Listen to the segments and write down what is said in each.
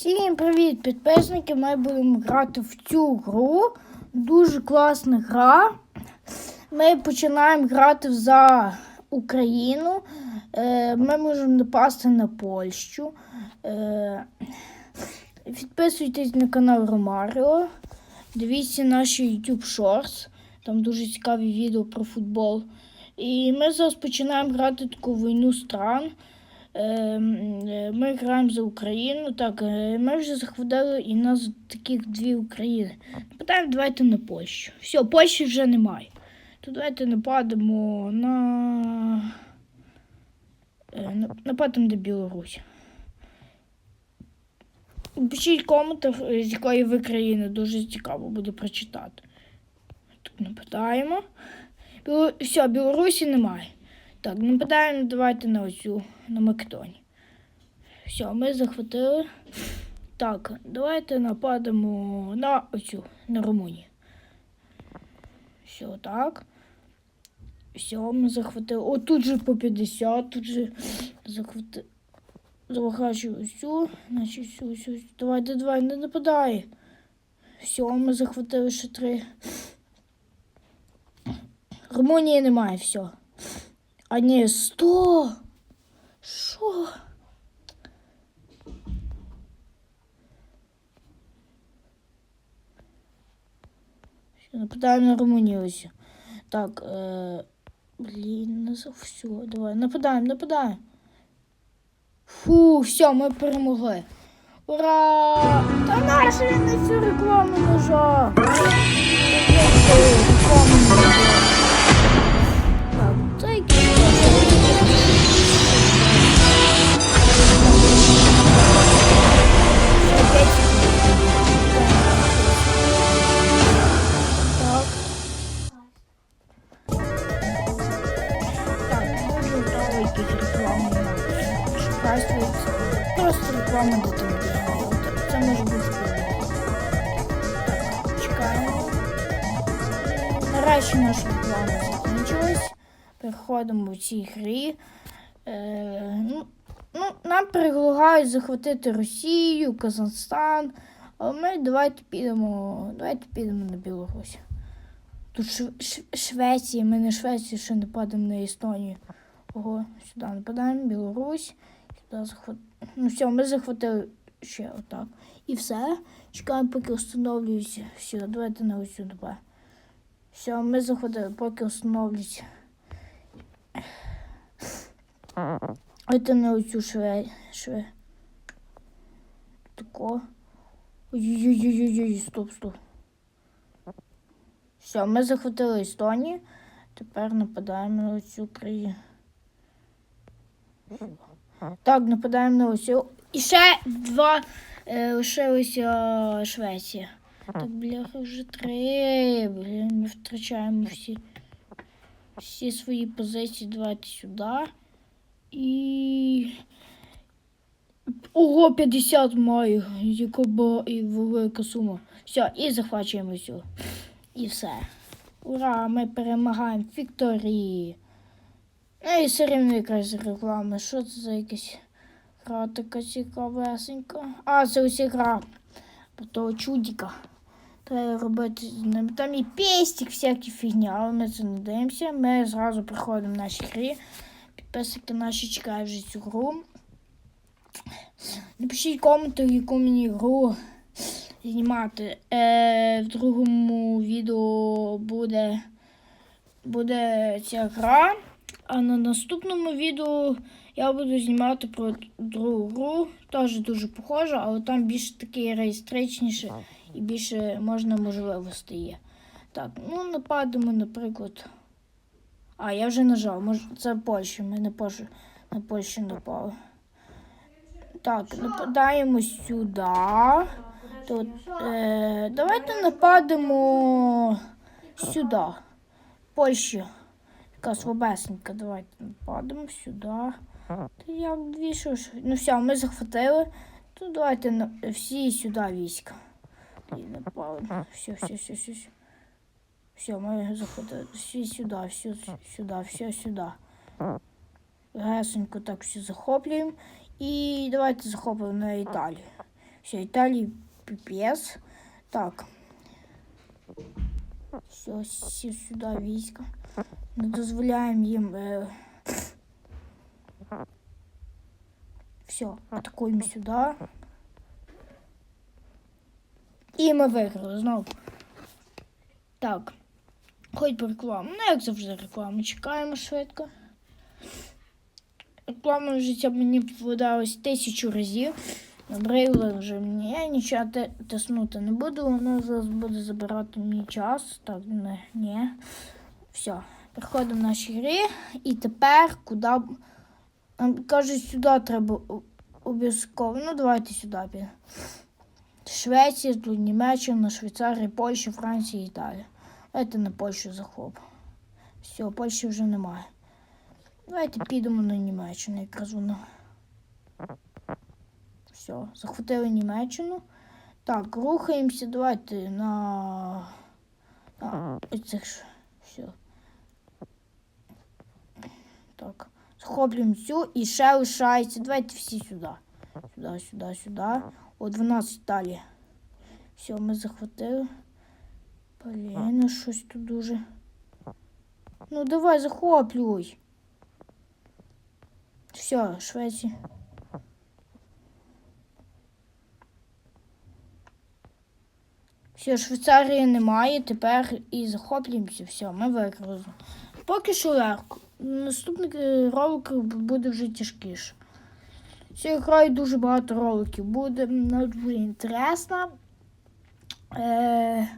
Всім привіт, підписники! Ми будемо грати в цю гру. Дуже класна гра. Ми починаємо грати за Україну. Е, Ми можемо напасти на Польщу. Е, Підписуйтесь на канал Ромаріо. Дивіться наші YouTube Shorts. Там дуже цікаві відео про футбол. І ми зараз починаємо грати таку війну стран. Е, е, Ми граємо за Україну. Так, е, ми вже захватили і нас таких дві України. Нападаємо, давайте на Польщу. Все, Польщі вже немає. То давайте нападемо на. е, Нападемо на Білорусь. Пишіть е, з якої ви країни. Дуже цікаво буде прочитати. Так, нападаємо. Біло... Все, Білорусі немає. Так, нападаємо, давайте на оцю, на Македонію. Все, ми захватили. Так, давайте нападемо на оцю, на Румунію. Все, так. Все, ми захватили. О, тут же по 50, тут же захватили. Захвачу всю, значить всю, всю. Давайте, давай, не нападай. Все, ми захватили ще три. Румунії немає, все. А ні, сто. Що? Все, нападаємо на Румунію. Так, е... блін, не за все. Давай, нападаємо, нападаємо. Фу, все, ми перемогли. Ура! Та наша він на цю рекламу нажав. Переходимо в цій грі. Е, ну, ну, нам предлагають захватити Росію, Казахстан. Але ми давайте підемо. Давайте підемо на Білорусь. Тут Шв- Шв- Швеція, ми на Швецію ще не падаємо на Естонію. Ого, сюди нападаємо, Білорусь. Сюди захват... Ну все, ми захватили ще отак. І все. Чекаємо, поки встановлюється. Все, давайте на ось сюди. Все, ми захватили, поки встановлюється. Это на оцю шве. шве. Тако. Ой-ой-ой-ой-ой, стоп, стоп. Все, ми захватили Естонію. Тепер нападаємо на оцю країну. Так, нападаємо на оцю. І ще два е, лишилися Швеція. Так, бляха, вже три. Блін, ми втрачаємо всі, всі свої позиції. Давайте сюди. І. Ого, 50 маю. Яка ба і велика сума. Все, і захвачуємо цю. І все. Ура! Ми перемагаємо Вікторії. Ну і все рівно якась реклама. Що це за якась гра така цікавесенька? А, це ось гра. Про того чудіка. Треба робити з ним. Там і пестик, всякі фігня, але ми це не дивимося. Ми зразу приходимо в наші грі. Підписники наші чекають вже цю гру. Напишіть коменти, яку мені гру знімати. Е, в другому відео буде, буде ця гра. А на наступному відео я буду знімати про другу гру. Теж дуже похожа, але там більш таке реєстричніше і більше можна можливостей є. Так, ну нападемо, наприклад. А, я вже нажав. Може, це Польща. Ми на Польщу, на Польщу напали. Так, нападаємо сюди. Тут, е, давайте нападемо сюди. Польща. Така слабесенька. Давайте нападемо сюди. Та як дві що ж. Ну все, ми захватили. То давайте на, всі сюди війська. І напали. Все, все, все, все. все. Все, ми захватили. Всі сюди, все сюди, все сюди. Гесенько так все захоплюємо. І давайте захопимо на Італію. Все, Італії піпець. Так. Все, всі сюди війська. Не дозволяємо їм. Е... Все, атакуємо сюди. І ми виграли знову. Так. Хоч по рекламу. Ну, як завжди рекламу. Чекаємо швидко. Реклама життя мені попадалось тисячу разів. Набрили вже мені. Я нічого тиснути не буду, воно зараз буде забирати мій час. Так, не, ні. Все. Переходимо в наші грі. І тепер куди. Нам кажуть, сюди треба обов'язково. Ну, давайте сюди підемо. Швеція, тут Німеччина, Швейцарія, Польща, Франція, Італія. Давайте на Польщу захоп. Все, Польщі вже немає. Давайте підемо на Німеччину, якраз воно. Все, захватили Німеччину. Так, рухаємося, давайте на. на оцих ж. Все. Так. Захоплюємо цю і ще лишається. Давайте всі сюди. Сюди, сюди, сюди. О, 12 далі. Все, ми захватили. Блін, ну щось тут дуже. Ну давай захоплюй. Все, Швеція. Все, Швейцарії немає, тепер і захоплюємося. Все, ми виграли. Поки що легко. Наступний е, ролик буде вже тяжкіше. Ще граю дуже багато роликів. Буде навіть буде інтересно. Е, о, е,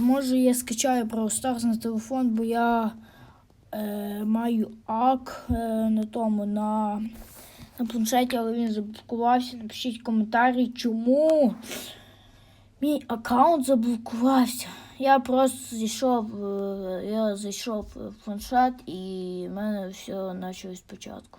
може я скачаю Brawl Stars на телефон, бо я е, маю ак е, на тому на, на планшеті, але він заблокувався. Напишіть коментарі, чому мій аккаунт заблокувався. Я просто зайшов, е, я зайшов в планшет і в мене все почалось спочатку.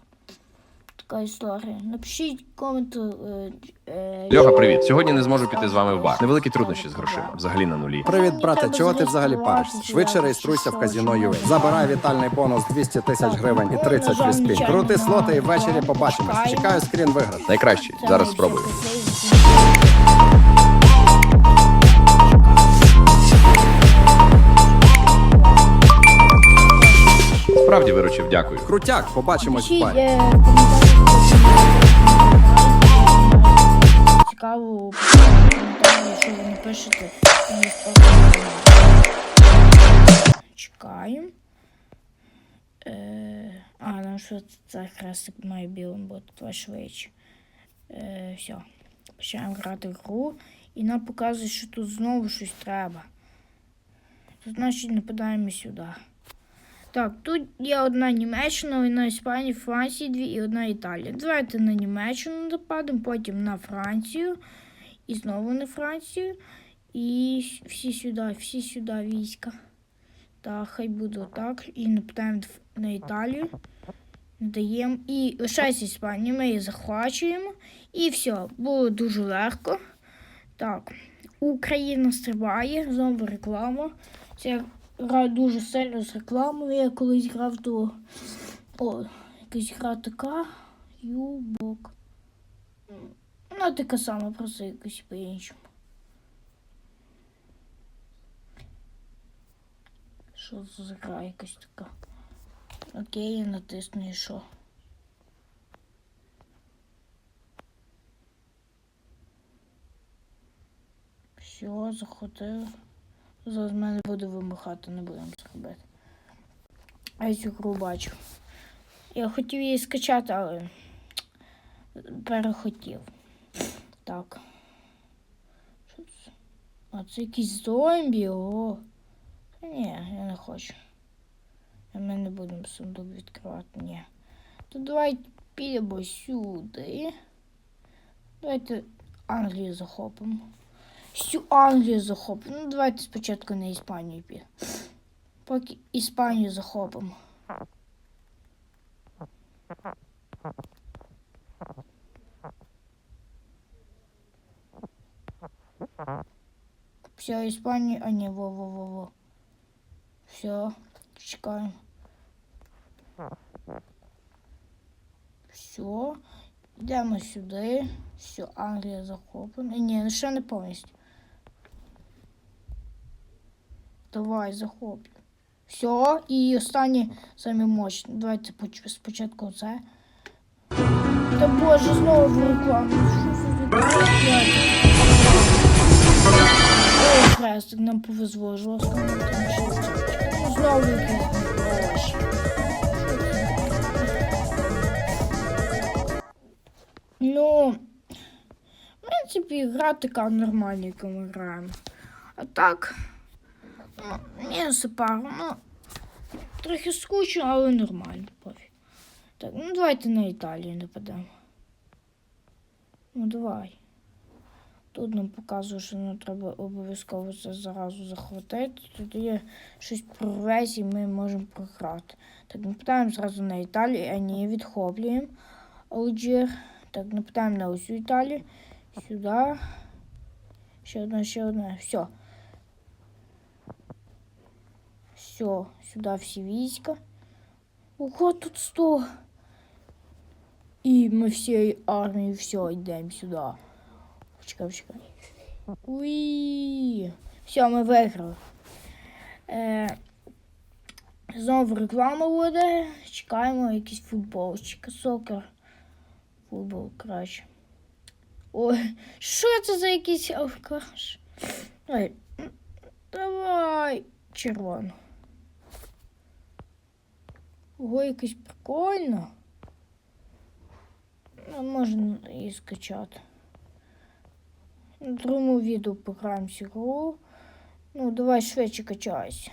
Така історія. Напишіть комент. е, е, Льоха, привіт. Сьогодні не зможу піти з вами в бар. Невеликі труднощі з грошима. Взагалі на нулі. Привіт, брате. Чого ти взагалі паришся? Швидше реєструйся в казіно Юе. Забирай вітальний бонус 200 тисяч гривень і 30 На жаль, фріспін. нічого Крути слоти і ввечері побачимось. Чекаю скрін виграш. Найкращий. Зараз спробую. Справді виручив, дякую. Крутяк, побачимось в парі. Цікаво, що ви напишете. мені. Чекаємо. Е, а, нам що це якраз має білим бути, швидше. Е, все. Починаємо грати в гру. І нам показує, що тут знову щось треба. Значить нападаємо сюди. Так, тут є одна Німеччина, одна Іспанія, Франція, дві і одна Італія. Давайте на Німеччину нападемо, потім на Францію. І знову на Францію. І всі сюди, всі сюди війська. Так, хай буде отак. І нападаємо на Італію. Даємо. І лишається Іспанія, ми її захвачуємо. І все, було дуже легко. Так, Україна стрибає, знову реклама. Це гра дуже сильно з рекламою. Я колись грав до. О, якась гра така. Юбок. Вона така сама, просто якось по-іншому. Що за гра якась така? Окей, натисну і що. Все, заходив. Зараз мене буде вимахати, не будемо це робити. А я цю гру бачу. Я хотів її скачати, але перехотів. Так. Що це? А це якісь зомбі, о. Ні, я не хочу. Ми не будемо сундук відкривати, ні. То давайте підемо сюди. Давайте Англію захопимо. Всю Англію захопимо. Ну, давайте спочатку на Іспанію підемо. Поки Іспанію захопимо. Все, Іспанія. А ні, во-во-во-во. Все, чекаємо. Все. Йдемо сюди. Все, Англія захоплена. Ні, ще не повністю. Давай, захоплю. Все, і останні самі мощні. Давайте спочатку це. Та боже, знову рекламу. Що хрестик, нам повезло жорстко. ну, Знову гроші. Ну, в принципі, гра така нормальна, яку ми граємо. А так, ну, мінус пару, ну, трохи скучно, але нормально, пофіг. Так, ну давайте на Італію нападемо. Ну давай. Тут нам показує, що нам треба обов'язково це зразу захватити. Тут є щось прорвесь і ми можемо програти. Так, нападаємо зразу на Італію, а ні, відхоплюємо. Алджир. Так, нападаємо на усю Італію. Сюди. Ще одна, ще одна. Все. Все, сюди всі війська. Ого, тут 100. І ми всією армією все йдемо сюди. Чекай, чекай. Уї. Все, ми виграли. Е, знову реклама буде. Чекаємо якийсь футбол. Чека сокер. Футбол краще. Ой, що це за якийсь алкаш? Давай червону. Ого, якось прикольно. Ну, можна її скачати. На другому відео пограємо цю гру. Ну, давай швидше качайся.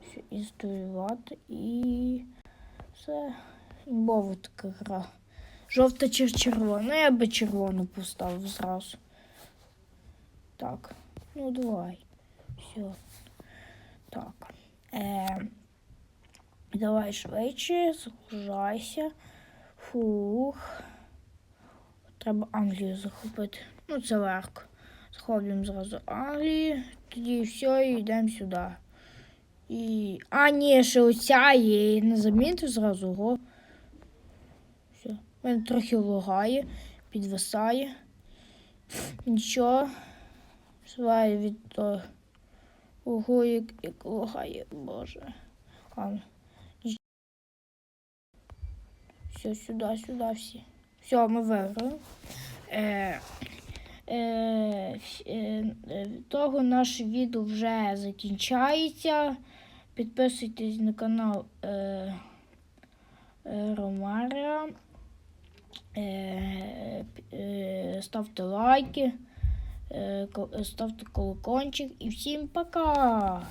Все, інсталювати і все. Імбова така гра. Жовта чи червона. Ну, я би червону поставив зразу. Так. Ну, давай. Все. Так. Е, давай швидше, загружайся. Фух. Треба Англію захопити. Ну, це легко. Захоплюємо зразу Англію. Тоді все, і йдемо сюди. І... А, ні, ще оця є. Не замітив зразу. Ого. Все. Мене трохи лагає, підвисає. Нічого. Сває від того. Ого, як, як лагає, боже. Ладно. Все, сюди, сюди всі. Все, ми виграли. Е, е, е, того наше відео вже закінчається. Підписуйтесь на канал е, е. Е, е, ставте лайки, е, ставте колокольчик і всім пока!